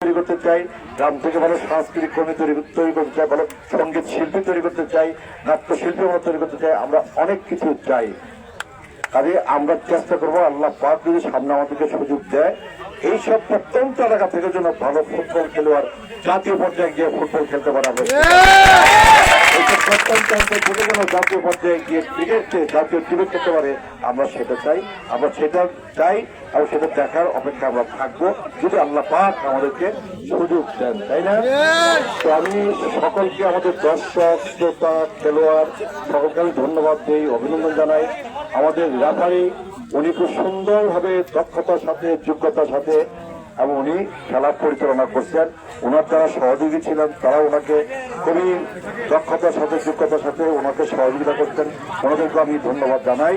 তৈরি করতে চাই, গ্রাম থেকে ভালো সাংস্কৃতিক কর্মী তৈরি তৈরি করতে চাই, ভালো সংগীত শিল্পী তৈরি করতে চাই নাট্য শিল্পী আমরা তৈরি করতে চাই, আমরা অনেক কিছু চাই। কাজে আমরা চেষ্টা করব, আল্লাহ পাক যদি সামনে আমাদেরকে সুযোগ দেয় এইসব প্রত্যন্ত এলাকা থেকে যেন ভালো ফুটবল খেলোয়াড় জাতীয় পর্যায়ে গিয়ে ফুটবল খেলতে পারা জাতীয় পর্যায়ে গিয়ে ক্রিকেট জাতীয় ক্রিকেট খেলতে পারে আমরা সেটা চাই। আমরা সেটা চাই এবং সেটা দেখার অপেক্ষা আমরা থাকব। যদি আল্লাহ পাক আমাদেরকে সুযোগ দেন তাই না? তো আমি সকলকে আমাদের দর্শক শ্রোতা খেলোয়াড় সকলকে আমি ধন্যবাদ দিই অভিনন্দন জানাই। আমাদের রেফারি উনি খুব সুন্দরভাবে দক্ষতার সাথে যোগ্যতার সাথে এবং উনি খেলা পরিচালনা করছেন। ওনার যারা সহযোগী ছিলেন, তারা ওনাকে খুবই দক্ষতার সাথে, যোগ্যতার সাথে ওনাকে সহযোগিতা করতেন ওনাদেরকে আমি ধন্যবাদ জানাই।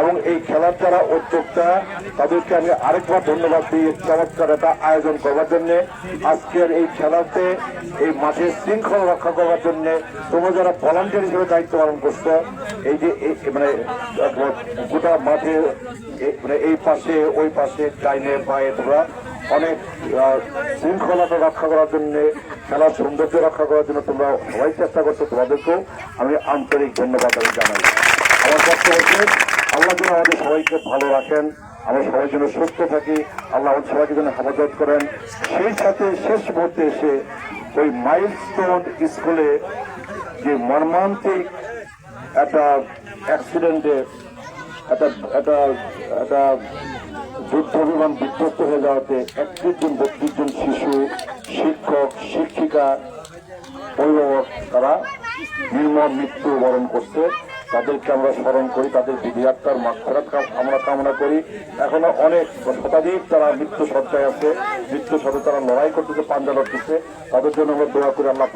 এবং এই খেলার যারা উদ্যোক্তা, তাদেরকে আমি আরেকবার ধন্যবাদ দিই চমৎকার একটা আয়োজন করবার জন্য, আজকের এই খেলাতে এই মাঠের শৃঙ্খলা রক্ষা করবার জন্য তোমরা যারা ভলান্টিয়ার হিসেবে দায়িত্ব পালন করছ, এই যে মানে গোটা মাঠে মানে এই পাশে, ওই পাশে ডাইনে পায়ে তোমরা অনেক শৃঙ্খলাটা রক্ষা করার জন্য, খেলার সৌন্দর্য রক্ষা করার জন্য তোমরা সবাই চেষ্টা করছ তোমাদেরকেও। আমি আন্তরিক ধন্যবাদ আমি জানাই। আমার বক্তব্য হচ্ছে আল্লাহ যেন আমাদের সবাইকে ভালো রাখেন, আমরা সবাই যেন সুস্থ থাকি, আল্লাহ সবাইকে যেন হেফাজত করেন। সেই সাথে শেষ মুহূর্তে এসে ওই মাইল মাইলস্টোন স্কুলে যে মর্মান্তিক একটা অ্যাক্সিডেন্টে একটা একটা একটা যুদ্ধ বিমান বিধ্বস্ত হয়ে যাওয়াতে একত্রিশ জন বত্রিশ জন শিশু, শিক্ষক, শিক্ষিকা, অভিভাবক তারা নির্মম মৃত্যু বরণ করছে। তাদেরকে আমরা স্মরণ করি, তাদের বিধিয়াত্মার মাক্ষরাত আমরা কামনা করি। এখনও অনেক শতাধিক তারা মৃত্যু সজ্জায় আছে। মৃত্যুর সাথে তারা লড়াই করতেছে, পাঞ্জা লড়তেছে। তাদের জন্য আমরা দোয়া করি, আল্লাহ